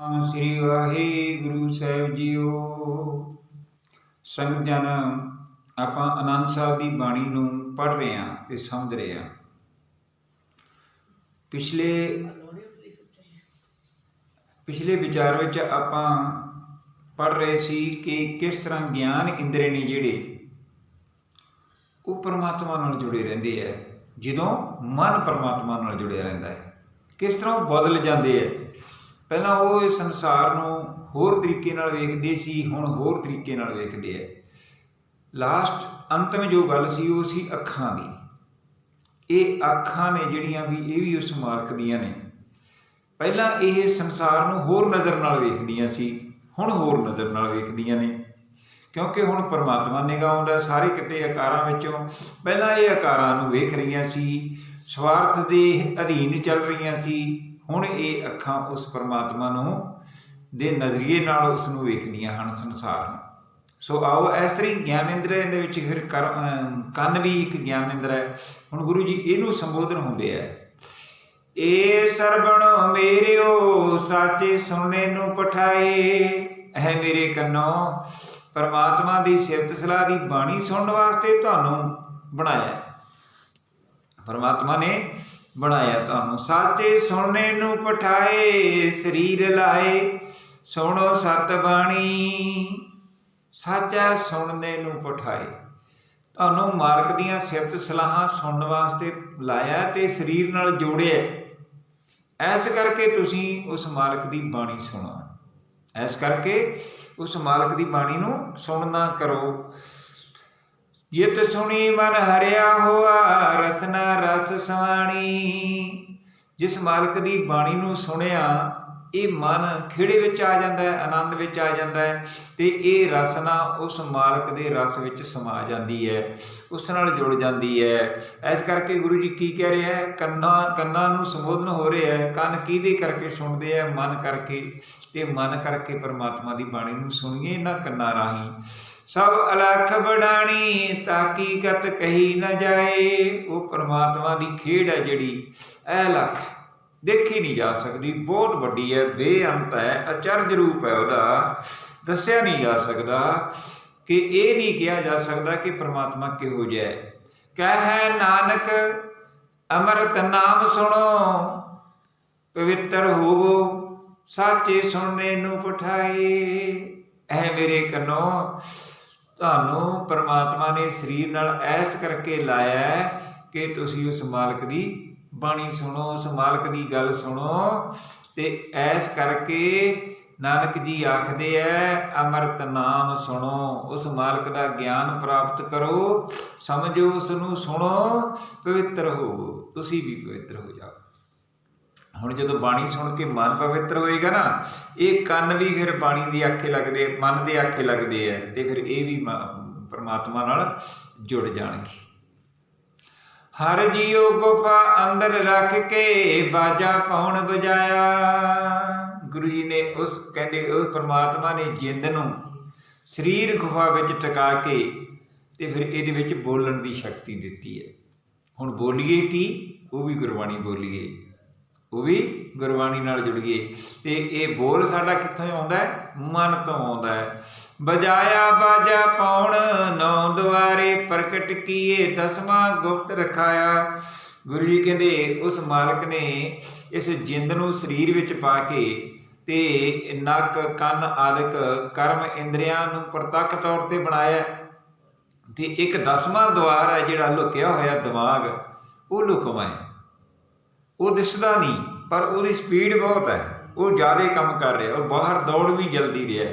ਨਾਮ ਸ੍ਰੀ ਵਾਹਿਗੁਰੂ ਸਾਹਿਬ ਜੀਓ। ਸੰਗਤ ਜਨ, ਆਪਾਂ ਆਨੰਦ ਸਾਹਿਬ ਦੀ ਬਾਣੀ ਨੂੰ ਪੜ੍ਹ ਰਹੇ ਹਾਂ ਤੇ ਸਮਝ ਰਹੇ ਹਾਂ। ਪਿਛਲੇ ਪਿਛਲੇ ਵਿਚਾਰ ਵਿੱਚ ਆਪਾਂ ਪੜ੍ਹ ਰਹੇ ਸੀ ਕਿ ਕਿਸ ਤਰ੍ਹਾਂ ਗਿਆਨ ਇੰਦਰੇ ਨੇ ਜਿਹੜੇ ਉਹ ਪਰਮਾਤਮਾ ਨਾਲ ਜੁੜੇ ਰਹਿੰਦੇ ਆ, ਜਦੋਂ ਮਨ ਪਰਮਾਤਮਾ ਨਾਲ ਜੁੜਿਆ ਰਹਿੰਦਾ ਹੈ। ਕਿਸ ਤਰ੍ਹਾਂ ਉਹ ਬਦਲ ਜਾਂਦੇ ਆ। ਪਹਿਲਾਂ ਉਹ ਇਸ ਸੰਸਾਰ ਨੂੰ ਹੋਰ ਤਰੀਕੇ ਨਾਲ ਵੇਖਦੇ ਸੀ, ਹੁਣ ਹੋਰ ਤਰੀਕੇ ਨਾਲ ਵੇਖਦੇ ਆ। ਲਾਸਟ ਅੰਤਮ ਜੋ ਗੱਲ ਸੀ, ਉਹ ਸੀ ਅੱਖਾਂ ਦੀ। ਇਹ ਅੱਖਾਂ ਨੇ ਜਿਹੜੀਆਂ ਵੀ, ਇਹ ਵੀ ਉਸ ਮਾਰਕ ਦੀਆਂ ਨੇ। ਪਹਿਲਾਂ ਇਹ ਸੰਸਾਰ ਨੂੰ ਹੋਰ ਨਜ਼ਰ ਨਾਲ ਵੇਖਦੀਆਂ ਸੀ, ਹੁਣ ਹੋਰ ਨਜ਼ਰ ਨਾਲ ਵੇਖਦੀਆਂ ਨੇ। ਕਿਉਂਕਿ ਹੁਣ ਪਰਮਾਤਮਾ ਨਿਗਾਹ ਆਉਂਦਾ, ਸਾਰੇ ਕਿਤੇ ਆਕਾਰਾਂ ਵਿੱਚੋਂ। ਪਹਿਲਾਂ ਇਹ ਆਕਾਰਾਂ ਨੂੰ ਵੇਖ ਰਹੀਆਂ ਸੀ, ਸਵਾਰਥ ਦੇ ਅਧੀਨ ਚੱਲ ਰਹੀਆਂ ਸੀ। ਹੁਣ ਇਹ ਅੱਖਾਂ ਉਸ ਪਰਮਾਤਮਾ ਨੂੰ ਦੇ ਨਜ਼ਰੀਏ ਨਾਲ ਉਸ ਨੂੰ ਵੇਖਦੀਆਂ ਹਨ ਸੰਸਾਰ ਨੂੰ। ਸੋ ਆਓ ਇਸ ਤਰੀ ਗਿਆਨੇਂਦਰ ਦੇ ਵਿੱਚ ਫਿਰ ਕੰਨ ਵੀ ਇੱਕ ਗਿਆਨ ਗਿਆਨੇਂਦਰ ਹੈ। ਹੁਣ ਗੁਰੂ ਜੀ ਇਹਨੂੰ ਸੰਬੋਧਨ ਹੁੰਦੇ ਆ। ਏ ਸਰਬਣ ਮੇਰਿਓ, ਸਾਚੇ ਸੁਣਨੇ ਨੂੰ ਪਠਾਏ। ਹੈ ਮੇਰੇ ਕੰਨੋ, ਪਰਮਾਤਮਾ ਦੀ ਸਿਫਤ ਸਲਾਹ ਦੀ ਬਾਣੀ ਸੁਣਨ ਵਾਸਤੇ ਤੁਹਾਨੂੰ ਬਣਾਇਆ। ਪਰਮਾਤਮਾ ਨੇ ਬਣਾਇਆ ਤੁਹਾਨੂੰ। ਸਾਚੇ ਸੁਣਨੇ ਨੂੰ ਪਠਾਏ, ਸਰੀਰ ਲਾਏ, ਸੁਣੋ ਸਤ ਬਾਣੀ ਸਾਚਾ ਸੁਣਨੇ ਨੂੰ ਪਠਾਏ। ਤੁਹਾਨੂੰ ਮਾਲਕ ਦੀਆਂ ਸਿਫਤ ਸਲਾਹਾਂ ਸੁਣਨ ਵਾਸਤੇ ਲਾਇਆ ਤੇ ਸਰੀਰ ਨਾਲ ਜੋੜਿਆ। ਐਸ ਕਰਕੇ ਤੁਸੀਂ ਉਸ ਮਾਲਕ ਦੀ ਬਾਣੀ ਸੁਣੋ। ਐਸ ਕਰਕੇ ਉਸ ਮਾਲਕ ਦੀ ਬਾਣੀ ਨੂੰ ਸੁਣਨਾ ਕਰੋ। ਜਿਤ ਸੁਣੀ ਮਨ ਹਰਿਆ ਹੋਆ ਰਸ ਸਵਾਣੀ ਜਿਸ ਮਾਲਕ ਦੀ ਬਾਣੀ ਨੂੰ ਸੁਣਿਆ, ਇਹ ਮਨ ਖੇੜੇ ਵਿੱਚ ਆ ਜਾਂਦਾ ਹੈ, ਆਨੰਦ ਵਿੱਚ ਆ ਜਾਂਦਾ ਹੈ ਤੇ ਇਹ ਰਸਨਾ ਉਸ ਮਾਲਕ ਦੇ ਰਸ ਵਿੱਚ ਸਮਾ ਜਾਂਦੀ ਹੈ, ਉਸ ਨਾਲ ਜੁੜ ਜਾਂਦੀ ਹੈ। ਇਸ ਕਰਕੇ ਗੁਰੂ ਜੀ ਕੀ ਕਹਿ ਰਿਹਾ ਹੈ? ਕੰਨਾਂ ਕੰਨਾਂ ਨੂੰ ਸੰਬੋਧਨ ਹੋ ਰਿਹਾ ਹੈ, ਕੰਨ ਕਿਹਦੇ ਕਰਕੇ ਸੁਣਦੇ ਆ? ਮਨ ਕਰਕੇ ਤੇ ਮਨ ਕਰਕੇ ਪਰਮਾਤਮਾ ਦੀ ਬਾਣੀ ਨੂੰ ਸੁਣੀਏ ਨਾ ਕੰਨਾਂ ਰਾਹੀਂ। ਸਭ ਅਲਖ ਬੜਾਣੀ ਤਾਕੀ ਗਤ ਕਹੀ ਨਾ ਜਾਏ। ਉਹ ਪਰਮਾਤਮਾ ਦੀ ਖੇਡ ਹੈ ਜਿਹੜੀ, ਇਹ ਲਖ ਦੇਖੀ ਨਹੀਂ ਜਾ ਸਕਦੀ। ਬਹੁਤ ਵੱਡੀ ਹੈ, ਬੇਅੰਤ ਹੈ, ਅਚਰਜ ਰੂਪ ਹੈ ਉਹਦਾ। ਦੱਸਿਆ ਨਹੀਂ ਜਾ ਸਕਦਾ ਕਿ ਇਹ ਨਹੀਂ ਕਿਹਾ ਜਾ ਸਕਦਾ ਕਿ ਪ੍ਰਮਾਤਮਾ ਕਿਹੋ ਜਿਹਾ ਹੈ। ਕਹੈ ਨਾਨਕ, ਅਮਰਤ ਨਾਮ ਸੁਣੋ, ਪਵਿੱਤਰ ਹੋਵੋ, ਸਾਚੇ ਸੁਣਨੇ ਨੂੰ ਪਠਾਏ। ਐ ਮੇਰੇ ਕੰਨੋ ਤੁਹਾਨੂੰ ਪਰਮਾਤਮਾ ਨੇ ਸਰੀਰ ਨਾਲ ਐਸ ਕਰਕੇ ਲਾਇਆ ਕਿ ਤੁਸੀਂ ਉਸ ਮਾਲਕ ਦੀ ਬਾਣੀ ਸੁਣੋ, ਉਸ ਮਾਲਕ ਦੀ ਗੱਲ ਸੁਣੋ ਤੇ ਐਸ ਕਰਕੇ ਨਾਨਕ ਜੀ ਆਖਦੇ ਐ ਅਮਰਤ ਨਾਮ ਸੁਣੋ, ਉਸ ਮਾਲਕ ਦਾ ਗਿਆਨ ਪ੍ਰਾਪਤ ਕਰੋ, ਸਮਝੋ ਉਸ ਨੂੰ ਸੁਣੋ, ਪਵਿੱਤਰ ਹੋਵੋ, ਤੁਸੀਂ ਵੀ ਪਵਿੱਤਰ ਹੋ ਜਾਓ। ਹੁਣ ਜਦੋਂ ਬਾਣੀ ਸੁਣ ਕੇ ਮਨ ਪਵਿੱਤਰ ਹੋਏਗਾ ਨਾ, ਇਹ ਕੰਨ ਵੀ ਫਿਰ ਬਾਣੀ ਦੀ ਆਖੇ ਲੱਗਦੇ, ਮਨ ਦੇ ਆਖੇ ਲੱਗਦੇ ਆ ਤੇ ਫਿਰ ਇਹ ਵੀ ਮ- ਪਰਮਾਤਮਾ ਨਾਲ ਜੁੜ ਜਾਣਗੇ। ਹਰ ਜੀਉ ਗੁਫਾ ਅੰਦਰ ਰੱਖ ਕੇ ਬਾਜਾ ਪਾਉਣ ਵਜਾਇਆ ਗੁਰੂ ਜੀ ਨੇ ਉਸ, ਕਹਿੰਦੇ ਉਸ ਪਰਮਾਤਮਾ ਨੇ ਜਿੰਦ ਨੂੰ ਸਰੀਰ ਗੁਫਾ ਵਿੱਚ ਟਿਕਾ ਕੇ ਤੇ ਫਿਰ ਇਹਦੇ ਵਿੱਚ ਬੋਲਣ ਦੀ ਸ਼ਕਤੀ ਦਿੱਤੀ ਹੈ। ਹੁਣ ਬੋਲੀਏ ਕੀ? ਉਹ ਵੀ ਗੁਰਬਾਣੀ ਬੋਲੀਏ। ਉਹ ਵੀ ਗੁਰਬਾਣੀ ਨਾਲ ਜੁੜੀਏ ਤੇ ਇਹ ਬੋਲ ਸਾਡਾ ਕਿੱਥੋਂ ਆਉਂਦਾ ਹੈ? ਮਨ ਤੋਂ ਆਉਂਦਾ ਹੈ। ਬਜਾਇਆ ਬਾਜਾ ਪਾਉਣ ਨੌ ਦੁਆਰੇ ਪ੍ਰਗਟ ਕੀਏ, ਦਸਵਾਂ ਗੁਪਤ ਰਖਾਇਆ। ਗੁਰੂ ਜੀ ਕਹਿੰਦੇ, ਉਸ ਮਾਲਕ ਨੇ ਇਸ ਜਿੰਦ ਨੂੰ ਸਰੀਰ ਵਿੱਚ ਪਾ ਕੇ ਤੇ ਨੱਕ, ਕੰਨ, ਆਦਿਕ ਕਰਮ ਇੰਦਰੀਆਂ ਨੂੰ ਪ੍ਰਤੱਖ ਤੌਰ ਤੇ ਬਣਾਇਆ। ਹੈ। ਤੇ ਇੱਕ ਦਸਵਾਂ ਦੁਆਰ ਹੈ ਜਿਹੜਾ ਲੁਕਿਆ ਹੋਇਆ ਦਿਮਾਗ, ਉਹ ਲੁਕਵਾਂ ਹੈ ਉਹ ਦਿਸਦਾ ਨਹੀਂ, ਪਰ ਉਹਦੀ ਸਪੀਡ ਬਹੁਤ ਹੈ। ਉਹ ਜ਼ਿਆਦਾ ਕੰਮ ਕਰ ਰਿਹਾ, ਉਹ ਬਾਹਰ ਦੌੜ ਵੀ ਜਲਦੀ ਰਿਹਾ।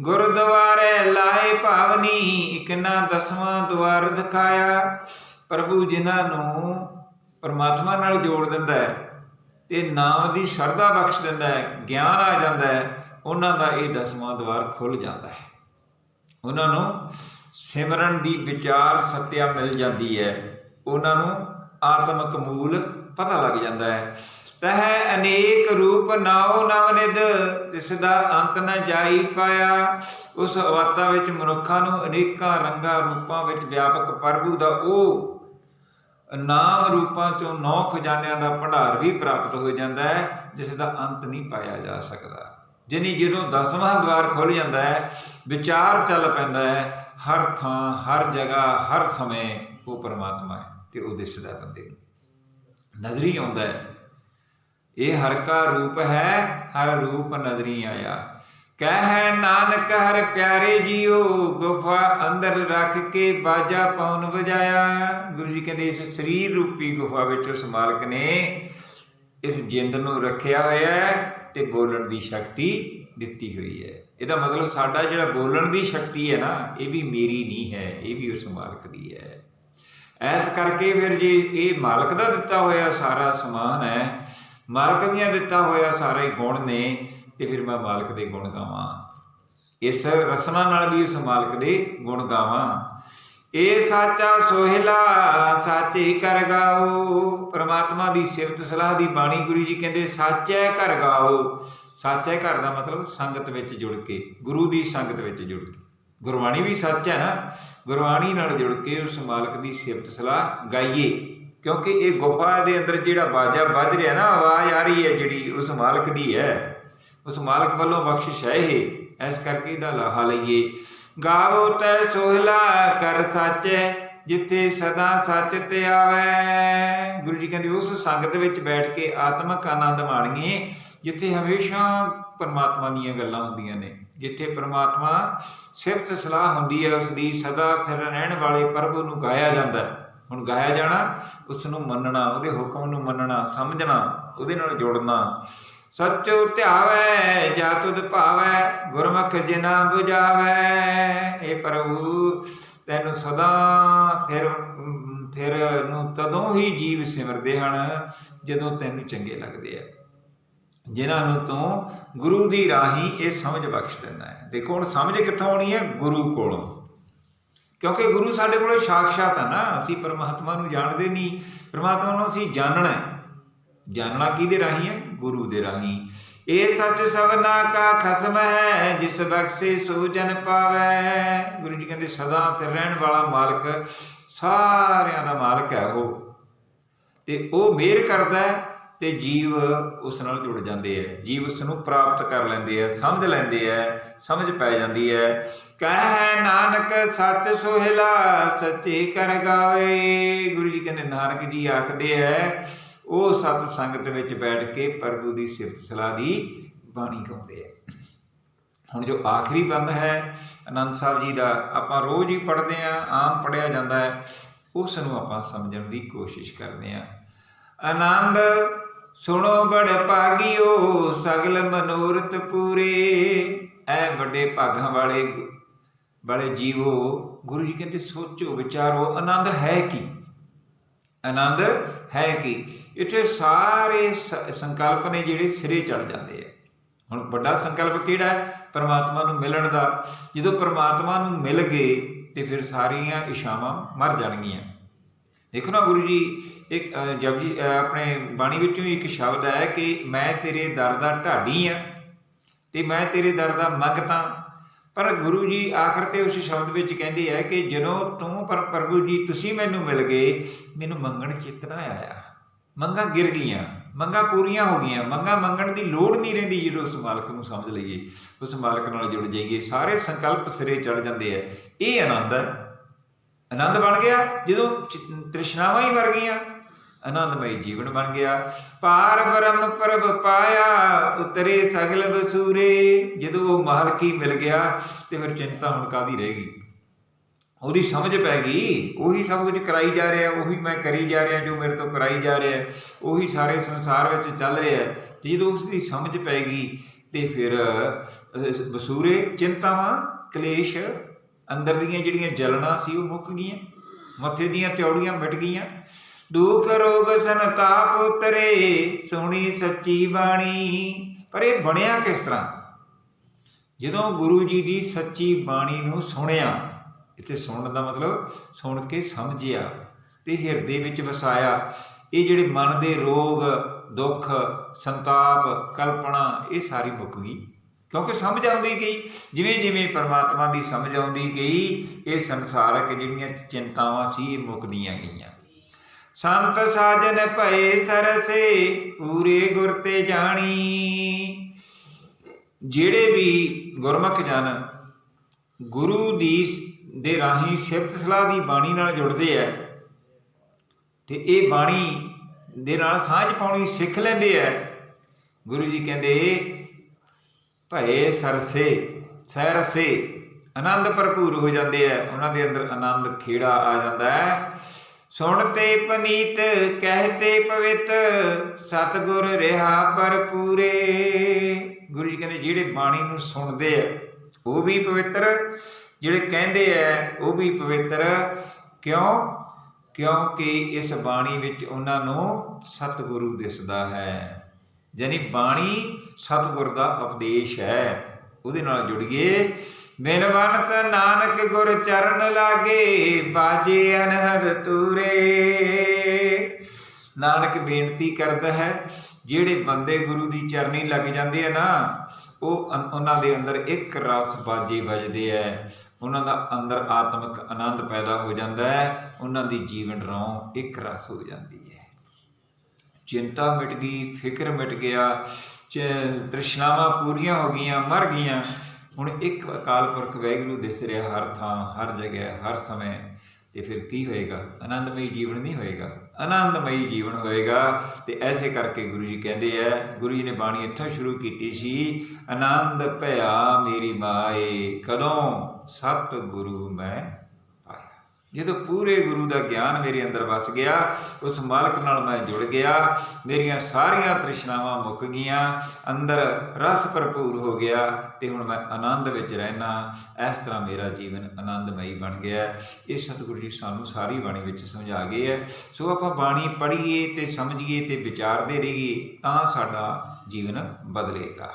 ਗੁਰਦੁਆਰੇ ਲਾਏ ਭਾਵਨੀ ਇੱਕ ਨਾ ਦਸਵਾਂ ਦੁਆਰ ਦਿਖਾਇਆ। ਪ੍ਰਭੂ ਜਿਨ੍ਹਾਂ ਨੂੰ ਪਰਮਾਤਮਾ ਨਾਲ ਜੋੜ ਦਿੰਦਾ ਹੈ ਤੇ ਨਾਮ ਦੀ ਸ਼ਰਧਾ ਬਖਸ਼ ਦਿੰਦਾ ਹੈ, ਗਿਆਨ ਆ ਜਾਂਦਾ ਹੈ, ਉਹਨਾਂ ਦਾ ਇਹ ਦਸਵਾਂ ਦੁਆਰ ਖੁੱਲ ਜਾਂਦਾ ਹੈ। ਉਹਨਾਂ ਨੂੰ ਸਿਮਰਨ ਦੀ ਵਿਚਾਰ ਸਤਿਆ ਮਿਲ ਜਾਂਦੀ ਹੈ। ਉਹਨਾਂ ਨੂੰ ਆਤਮਿਕ ਮੂਲ ਪਤਾ ਲੱਗ ਜਾਂਦਾ ਹੈ। ਤਹ ਅਨੇਕ ਰੂਪ ਨਾਉ ਨਵ ਨਿਦ ਤਿਸ ਦਾ ਅੰਤ ਨ ਜਾਈ ਪਾਇਆ। ਉਸ ਅਵਤਾ ਵਿੱਚ ਮਨੁੱਖਾਂ ਨੂੰ ਅਨੇਕਾਂ ਰੰਗਾਂ ਰੂਪਾਂ ਵਿੱਚ ਵਿਆਪਕ ਪ੍ਰਭੂ ਦਾ ਉਹ ਨਾਮ ਰੂਪਾਂ ਚੋਂ ਨੌ ਖਜ਼ਾਨਿਆਂ ਦਾ ਭੰਡਾਰ ਵੀ ਪ੍ਰਾਪਤ ਹੋ ਜਾਂਦਾ ਹੈ, ਜਿਸ ਦਾ ਅੰਤ ਨਹੀਂ ਪਾਇਆ ਜਾ ਸਕਦਾ। ਜਾਣੀ ਜਦੋਂ ਦਸਵਾਂ ਦਵਾਰ ਖੁੱਲ ਜਾਂਦਾ ਹੈ, ਵਿਚਾਰ ਚੱਲ ਪੈਂਦਾ ਹੈ, ਹਰ ਥਾਂ, ਹਰ ਜਗ੍ਹਾ, ਹਰ ਸਮੇਂ ਉਹ ਪਰਮਾਤਮਾ ਹੈ ਤੇ ਉਹ ਦਿਸਦਾ ਬੰਦੇ ਨੂੰ। ਨਜ਼ਰੀ ਆਉਂਦਾ ਹੈ। ਇਹ ਹਰ ਕਾ ਰੂਪ ਹੈ, ਹਰ ਰੂਪ ਨਜ਼ਰੀ ਆਇਆ। ਕਹਿ ਨਾਨਕ ਹਰ ਪਿਆਰੇ ਜੀਓ, ਗੁਫਾ ਅੰਦਰ ਰੱਖ ਕੇ ਬਾਜਾ ਪਾਉਣ ਵਜਾਇਆ। ਗੁਰੂ ਜੀ ਕਹਿੰਦੇ, ਇਸ ਸਰੀਰ ਰੂਪੀ ਗੁਫਾ ਵਿੱਚ ਉਸ ਮਾਲਕ ਨੇ ਇਸ ਜਿੰਦ ਨੂੰ ਰੱਖਿਆ ਹੋਇਆ ਹੈ ਤੇ ਬੋਲਣ ਦੀ ਸ਼ਕਤੀ ਦਿੱਤੀ ਹੋਈ ਹੈ। ਇਹਦਾ ਮਤਲਬ ਸਾਡਾ ਜਿਹੜਾ ਬੋਲਣ ਦੀ ਸ਼ਕਤੀ ਹੈ ਨਾ, ਇਹ ਵੀ ਮੇਰੀ ਨਹੀਂ ਹੈ, ਇਹ ਵੀ ਉਸ ਮਾਲਕ ਦੀ ਹੈ। ਐਸ ਕਰਕੇ ਫਿਰ ਜੇ ਇਹ ਮਾਲਕ ਦਾ ਦਿੱਤਾ ਹੋਇਆ ਸਾਰਾ ਸਮਾਨ ਹੈ, ਮਾਲਕ ਦੀਆਂ ਦਿੱਤਾ ਹੋਇਆ ਸਾਰਾ ਹੀ ਗੁਣ ਨੇ ਤੇ ਫਿਰ ਮੈਂ ਮਾਲਕ ਦੇ ਗੁਣ ਗਾਵਾਂ। ਇਸ ਰਸਨਾ ਨਾਲ ਵੀ ਉਸ ਮਾਲਕ ਦੇ ਗੁਣ ਗਾਵਾਂ। ਇਹ ਸਾਚਾ ਸੋਹਿਲਾ, ਸਾਚੇ ਕਰ ਗਾਓ। ਪ੍ਰਮਾਤਮਾ ਦੀ ਸਿਫਤ ਸਲਾਹ ਦੀ ਬਾਣੀ ਗੁਰੂ ਜੀ ਕਹਿੰਦੇ, ਸਾਚੈ ਕਰ ਗਾਓ। ਸਾਚੈ ਘਰ ਦਾ ਮਤਲਬ ਸੰਗਤ ਵਿੱਚ ਜੁੜ ਕੇ, ਗੁਰੂ ਦੀ ਸੰਗਤ ਵਿੱਚ ਜੁੜ ਕੇ। ਗੁਰਬਾਣੀ ਵੀ ਸੱਚ ਹੈ ਨਾ। ਗੁਰਬਾਣੀ ਨਾਲ ਜੁੜ ਕੇ ਉਸ ਮਾਲਕ ਦੀ ਸਿਫਤ ਸਲਾਹ ਗਾਈਏ। ਕਿਉਂਕਿ ਇਹ ਗੁਫਾ ਦੇ ਅੰਦਰ ਜਿਹੜਾ ਬਾਜਾ ਵੱਜ ਰਿਹਾ ਨਾ, ਆਵਾਜ਼ ਆ ਰਹੀ ਹੈ ਜਿਹੜੀ ਉਸ ਮਾਲਕ ਦੀ ਹੈ। ਉਸ ਮਾਲਕ ਵੱਲੋਂ ਬਖਸ਼ਿਸ਼ ਹੈ ਇਹ। ਇਸ ਕਰਕੇ ਇਹਦਾ ਲਾਹਾ ਲਈਏ। ਗਾਵੋ ਤੈ ਸੋਹਲਾ ਕਰ ਸਾਚੇ ਜਿੱਥੇ ਸਦਾ ਸੱਚ ਤੇ ਆਵੇ। ਗੁਰੂ ਜੀ ਕਹਿੰਦੇ ਉਸ ਸੰਗਤ ਵਿੱਚ ਬੈਠ ਕੇ ਆਤਮਿਕ ਆਨੰਦ ਮਾਣੀਏ, ਜਿੱਥੇ ਹਮੇਸ਼ਾ ਪਰਮਾਤਮਾ ਦੀਆਂ ਗੱਲਾਂ ਹੁੰਦੀਆਂ ਨੇ। ਜਿੱਥੇ ਪਰਮਾਤਮਾ ਸਿਫਤ ਸਲਾਹ ਹੁੰਦੀ ਹੈ ਉਸ ਦੀ ਸਦਾ ਸਥਿਰ ਰਹਿਣ ਵਾਲੇ ਪ੍ਰਭੂ ਨੂੰ ਗਾਇਆ ਜਾਂਦਾ ਹੁਣ ਗਾਇਆ ਜਾਣਾ ਉਸ ਨੂੰ ਮੰਨਣਾ, ਉਹਦੇ ਹੁਕਮ ਨੂੰ ਮੰਨਣਾ, ਸਮਝਣਾ, ਉਹਦੇ ਨਾਲ ਜੁੜਨਾ। ਸੱਚੋ ਧਿਆਵੈ ਜਾ ਤੁਧ ਭਾਵੈ, ਗੁਰਮੁਖ ਜਿਨਾ 부ਝਾਵੈ ਇਹ ਪ੍ਰਭੂ ਤੈਨੂੰ ਸਦਾ ਥਿਰ ਥਿਰ ਨੂੰ ਤਦੋਂ ਹੀ ਜੀਵ ਸਿਮਰਦੇ ਹਨ, ਜਦੋਂ ਤੈਨੂੰ ਚੰਗੇ ਲੱਗਦੇ ਆ। ਜਿਨ੍ਹਾਂ ਨੂੰ ਤੂੰ ਗੁਰੂ ਦੀ ਰਾਹੀਂ ਇਹ ਸਮਝ ਬਖਸ਼ ਦਿੰਦਾ ਹੈ। ਦੇਖੋ, ਹੁਣ ਸਮਝ ਕਿੱਥੋਂ ਆਉਣੀ ਹੈ? ਗੁਰੂ ਕੋਲੋਂ। ਕਿਉਂਕਿ ਗੁਰੂ ਸਾਡੇ ਕੋਲੇ ਸਾਖਸ਼ਾਤ ਹੈ ਨਾ, ਅਸੀਂ ਪਰਮਾਤਮਾ ਨੂੰ ਜਾਣਦੇ ਨਹੀਂ। ਪਰਮਾਤਮਾ ਨੂੰ ਅਸੀਂ ਜਾਣਨਾ ਜਾਣਨਾ ਕਿਹਦੇ ਰਾਹੀਂ ਹੈ? ਗੁਰੂ ਦੇ ਰਾਹੀਂ। ਇਹ ਸੱਚ ਸਭਨਾ ਕਾ ਖਸਮ ਹੈ, ਜਿਸ ਬਖਸ਼ੇ ਸੋ ਜਨ ਪਾਵੇ। ਗੁਰੂ ਜੀ ਕਹਿੰਦੇ, ਸਦਾ ਤੇ ਰਹਿਣ ਵਾਲਾ ਮਾਲਕ, ਸਾਰਿਆਂ ਦਾ ਮਾਲਕ ਹੈ ਉਹ। ਤੇ ਉਹ ਮਿਹਰ ਕਰਦਾ ਤੇ ਜੀਵ ਉਸ ਨਾਲ ਜੁੜ ਜਾਂਦੇ ਹੈ। ਜੀਵ ਉਸ ਨੂੰ ਪ੍ਰਾਪਤ ਕਰ ਲੈਂਦੇ ਹੈ, ਸਮਝ ਲੈਂਦੇ ਹੈ, ਸਮਝ ਪੈ ਜਾਂਦੀ ਹੈ। ਕਹਿ ਨਾਨਕ, ਸੱਚ ਸੋਹਿਲਾ, ਸੱਚੇ ਕਰ ਗਾਵੇ। ਗੁਰੂ ਜੀ ਕਹਿੰਦੇ, ਨਾਨਕ ਜੀ ਆਖਦੇ ਹੈ ਉਹ ਸਤ ਸੰਗਤ ਵਿੱਚ ਬੈਠ ਕੇ ਪ੍ਰਭੂ ਦੀ ਸਿਫਤ ਸਲਾਹ ਦੀ ਬਾਣੀ ਗਾਉਂਦੇ ਹੈ ਹੁਣ ਜੋ ਆਖਰੀ ਬੰਦ ਹੈ, ਅਨੰਦ ਸਾਹਿਬ ਜੀ ਦਾ, ਆਪਾਂ ਰੋਜ਼ ਹੀ ਪੜ੍ਹਦੇ ਆਂ ਆਮ ਪੜਿਆ ਜਾਂਦਾ ਹੈ। ਉਸ ਨੂੰ ਆਪਾਂ ਸਮਝਣ ਦੀ ਕੋਸ਼ਿਸ਼ ਕਰਦੇ ਆਂ ਆਨੰਦ, ਸੁਣੋ ਬੜ ਭਾਗਿਓ, ਸਗਲ ਮਨੋਰਥ ਪੂਰੇ। ਐ ਵੱਡੇ ਭਾਗਾਂ ਵਾਲੇ ਵਾਲੇ ਜੀਵੋ, ਗੁਰੂ ਜੀ ਕਹਿੰਦੇ, ਸੋਚੋ, ਵਿਚਾਰੋ, ਆਨੰਦ ਹੈ ਕੀ? ਆਨੰਦ ਹੈ ਕਿ ਇੱਥੇ ਸਾਰੇ ਸ- ਸੰਕਲਪ ਨੇ ਜਿਹੜੇ ਸਿਰੇ ਚੜ ਜਾਂਦੇ ਆ। ਹੁਣ ਵੱਡਾ ਸੰਕਲਪ ਕਿਹੜਾ ਹੈ? ਪਰਮਾਤਮਾ ਨੂੰ ਮਿਲਣ ਦਾ। ਜਦੋਂ ਪਰਮਾਤਮਾ ਨੂੰ ਮਿਲ ਗਏ ਤੇ ਫਿਰ ਸਾਰੀਆਂ ਇਸ਼ਾਵਾਂ ਮਰ ਜਾਣਗੀਆਂ। ਦੇਖੋ ਨਾ ਗੁਰੂ ਜੀ, ਇੱਕ ਜਪ ਜੀ ਆਪਣੇ ਬਾਣੀ ਵਿੱਚੋਂ ਹੀ ਇੱਕ ਸ਼ਬਦ ਹੈ ਕਿ ਮੈਂ ਤੇਰੇ ਦਰ ਦਾ ਢਾਡੀ ਆ ਤੇ ਮੈਂ ਤੇਰੇ ਦਰ ਦਾ ਮੰਗਤਾ ਪਰ ਗੁਰੂ ਜੀ ਆਖਰ ਤੇ ਉਸ ਸ਼ਬਦ ਵਿੱਚ ਕਹਿੰਦੇ ਆ ਕਿ ਜਦੋਂ ਤੂੰ ਪਰ ਪ੍ਰਭੂ ਜੀ, ਤੁਸੀਂ ਮੈਨੂੰ ਮਿਲ ਗਏ, ਮੈਨੂੰ ਮੰਗਣ ਚਿੱਤ ਨਾ ਆਇਆ। ਮੰਗਾਂ ਗਿਰ ਗਈਆਂ, ਮੰਗਾਂ ਪੂਰੀਆਂ ਹੋ ਗਈਆਂ, ਮੰਗਾਂ ਮੰਗਣ ਦੀ ਲੋੜ ਨਹੀਂ ਰਹਿੰਦੀ ਜਦੋਂ ਉਸ ਮਾਲਕ ਨੂੰ ਸਮਝ ਲਈਏ। ਉਸ ਮਾਲਕ ਨਾਲ ਜੁੜ ਜਾਈਏ, ਸਾਰੇ ਸੰਕਲਪ ਸਿਰੇ ਚੜ ਜਾਂਦੇ ਆ। ਇਹ ਆਨੰਦ ਹੈ। ਆਨੰਦ ਬਣ ਗਿਆ ਜਦੋਂ ਚਿ- ਤ੍ਰਿਸ਼ਨਾਵਾਂ ਹੀ ਵਰ ਗਈਆਂ। ਆਨੰਦਮਈ ਜੀਵਨ ਬਣ ਗਿਆ। ਪਾਰ ਬ੍ਰਹਮ ਪ੍ਰਭ ਪਾਇਆ ਉਤਰੇ ਸਗਲ ਬਸੂਰੇ। ਜਦੋਂ ਉਹ ਮਾਲਕੀ ਮਿਲ ਗਿਆ ਤੇ ਫਿਰ ਚਿੰਤਾ ਹੁਣ ਕਾਦੀ ਰਹਿ ਗਈ? ਉਹਦੀ ਸਮਝ ਪੈ ਗਈ। ਉਹੀ ਸਭ ਕੁਝ ਕਰਾਈ ਜਾ ਰਿਹਾ ਉਹੀ ਮੈਂ ਕਰੀ ਜਾ ਰਿਹਾ ਜੋ ਮੇਰੇ ਤੋਂ ਕਰਾਈ ਜਾ ਰਿਹਾ। ਉਹੀ ਸਾਰੇ ਸੰਸਾਰ ਵਿੱਚ ਚੱਲ ਰਿਹਾ। ਤੇ ਜਦੋਂ ਉਸ ਦੀ ਸਮਝ ਪੈ ਗਈ ਤੇ ਫਿਰ ਅਹ, ਬਸੂਰੇ ਚਿੰਤਾਵਾਂ ਕਲੇਸ਼ ਅੰਦਰ ਦੀਆਂ ਜਿਹੜੀਆਂ ਜਲਣਾ ਸੀ ਉਹ ਮੁੱਕ ਗਈਆਂ। ਮੱਥੇ ਦੀਆਂ ਤਿਉੜੀਆਂ ਮਿਟ ਗਈਆਂ। ਦੁੱਖ ਰੋਗ ਸੰਤਾਪ ਉਤਰੇ, ਸੁਣੀ ਸੱਚੀ ਬਾਣੀ। ਪਰ ਇਹ ਬਣਿਆ ਕਿਸ ਤਰ੍ਹਾਂ? ਜਦੋਂ ਗੁਰੂ ਜੀ ਦੀ ਸੱਚੀ ਬਾਣੀ ਨੂੰ ਸੁਣਿਆ, ਇੱਥੇ ਸੁਣਨ ਦਾ ਮਤਲਬ ਸੁਣ ਕੇ ਸਮਝਿਆ ਤੇ ਹਿਰਦੇ ਵਿੱਚ ਵਸਾਇਆ, ਇਹ ਜਿਹੜੇ ਮਨ ਦੇ ਰੋਗ, ਦੁੱਖ, ਸੰਤਾਪ, ਕਲਪਨਾ, ਇਹ ਸਾਰੀ ਮੁੱਕ ਗਈ। ਕਿਉਂਕਿ ਸਮਝ ਆਉਂਦੀ ਗਈ, ਜਿਵੇਂ ਜਿਵੇਂ ਪਰਮਾਤਮਾ ਦੀ ਸਮਝ ਆਉਂਦੀ ਗਈ, ਇਹ ਸੰਸਾਰਕ ਜਿਹੜੀਆਂ ਚਿੰਤਾਵਾਂ ਸੀ, ਇਹ ਮੁੱਕਦੀਆਂ ਗਈਆਂ। ਸੰਤ ਸਾਜਨ ਭਏ ਸਰਸੇ, ਪੂਰੇ ਗੁਰ ਤੇ ਜਾਣੀ। ਜਿਹੜੇ ਵੀ ਗੁਰਮੁਖ ਜਨ ਗੁਰੂ ਦੀ ਦੇ ਰਾਹੀਂ ਸਿਫਤ ਸਲਾਹ ਦੀ ਬਾਣੀ ਨਾਲ ਜੁੜਦੇ ਆ ਤੇ ਇਹ ਬਾਣੀ ਦੇ ਨਾਲ ਸਾਂਝ ਪਾਉਣੀ ਸਿੱਖ ਲੈਂਦੇ ਆ ਗੁਰੂ ਜੀ ਕਹਿੰਦੇ, ਭਏ ਸਰਸੇ ਸਹਿਰਸੇ ਆਨੰਦ ਭਰਪੂਰ ਹੋ ਜਾਂਦੇ ਆ ਉਹਨਾਂ ਦੇ ਅੰਦਰ ਆਨੰਦ ਖੇੜਾ ਆ ਜਾਂਦਾ ਹੈ ਸੁਣਤੇ ਪਨੀਤ ਕਹਤੇ ਪਵਿੱਤ, ਸਤਗੁਰ ਰਿਹਾ ਪਰ ਪੂਰੇ ਗੁਰੂ ਜੀ ਕਹਿੰਦੇ, ਜਿਹੜੇ ਬਾਣੀ ਨੂੰ ਸੁਣਦੇ ਆ, ਉਹ ਵੀ ਪਵਿੱਤਰ, ਜਿਹੜੇ ਕਹਿੰਦੇ ਆ, ਉਹ ਵੀ ਪਵਿੱਤਰ। ਕਿਉਂ? ਕਿਉਂਕਿ ਇਸ ਬਾਣੀ ਵਿੱਚ ਉਹਨਾਂ ਨੂੰ ਸਤਿਗੁਰੂ ਦਿਸਦਾ ਹੈ। ਯਾਨੀ ਬਾਣੀ ਸਤਿਗੁਰ ਦਾ ਉਪਦੇਸ਼ ਹੈ। ਉਹਦੇ ਨਾਲ ਜੁੜੀਏ। ਬਿਨਵੰਤ ਨਾਨਕ ਗੁਰ ਚਰਨ ਲਾਗੇ, ਬਾਜੇ ਅਨਹਦ ਤੂਰੇ। ਨਾਨਕ ਬੇਨਤੀ ਕਰਦਾ ਹੈ, ਜਿਹੜੇ ਬੰਦੇ ਗੁਰੂ ਦੀ ਚਰਨੀ ਲੱਗ ਜਾਂਦੇ ਆ ਨਾ, ਉਹ ਉਹਨਾਂ ਦੇ ਅੰਦਰ ਇੱਕ ਰਸ ਬਾਜੇ ਵੱਜਦੇ ਐ। ਉਹਨਾਂ ਦਾ ਅੰਦਰ ਆਤਮਿਕ ਆਨੰਦ ਪੈਦਾ ਹੋ ਜਾਂਦਾ ਹੈ ਉਹਨਾਂ ਦੀ ਜੀਵਨ ਰੋਂ ਇੱਕ ਰਸ ਹੋ ਜਾਂਦੀ ਹੈ ਚਿੰਤਾ ਮਿਟ ਗਈ, ਫਿਕਰ ਮਿਟ ਗਿਆ, ਚ- ਤ੍ਰਿਸ਼ਨਾਵਾਂ ਪੂਰੀਆਂ ਹੋ ਗਈਆਂ, ਮਰ ਗਈਆਂ। ਹੁਣ ਇੱਕ ਅਕਾਲ ਪੁਰਖ ਵੈਗੁਰੂ ਦਿਸ ਰਿਹਾ ਹਰ ਥਾਂ, ਹਰ ਜਗ੍ਹਾ, ਹਰ ਸਮੇਂ, ਤੇ ਫਿਰ ਕੀ ਹੋਏਗਾ? ਆਨੰਦਮਈ ਜੀਵਨ ਨਹੀਂ ਹੋਏਗਾ। ਆਨੰਦਮਈ ਜੀਵਨ ਹੋਏਗਾ, ਤੇ ਐਸੇ ਕਰਕੇ ਗੁਰੂ ਜੀ ਕਹਿੰਦੇ ਐ ਗੁਰੂ ਜੀ ਨੇ ਬਾਣੀ ਇੱਥੋਂ ਸ਼ੁਰੂ ਕੀਤੀ ਸੀ, ਆਨੰਦ ਭਇਆ ਮੇਰੀ ਮਾਏ, ਕਦੋਂ? ਸਤ ਗੁਰੂ ਮੈਂ ਜਦੋਂ ਪੂਰੇ ਗੁਰੂ ਦਾ ਗਿਆਨ ਮੇਰੇ ਅੰਦਰ ਵਸ ਗਿਆ, ਉਸ ਮਾਲਕ ਨਾਲ ਮੈਂ ਜੁੜ ਗਿਆ, ਮੇਰੀਆਂ ਸਾਰੀਆਂ ਤ੍ਰਿਸ਼ਨਾਵਾਂ ਮੁੱਕ ਗਈਆਂ, ਅੰਦਰ ਰਸ ਭਰਪੂਰ ਹੋ ਗਿਆ ਤੇ ਹੁਣ ਮੈਂ ਆਨੰਦ ਵਿੱਚ ਰਹਿਣਾ ਇਸ ਤਰ੍ਹਾਂ ਮੇਰਾ ਜੀਵਨ ਆਨੰਦਮਈ ਬਣ ਗਿਆ। ਇਹ ਸਤਿਗੁਰੂ ਜੀ ਸਾਨੂੰ ਸਾਰੀ ਬਾਣੀ ਵਿੱਚ ਸਮਝਾ ਗਏ ਹੈ ਸੋ ਆਪਾਂ ਬਾਣੀ ਪੜ੍ਹੀਏ ਤੇ ਸਮਝੀਏ ਤੇ ਵਿਚਾਰਦੇ ਰਹੀਏ ਤਾਂ ਸਾਡਾ ਜੀਵਨ ਬਦਲੇਗਾ।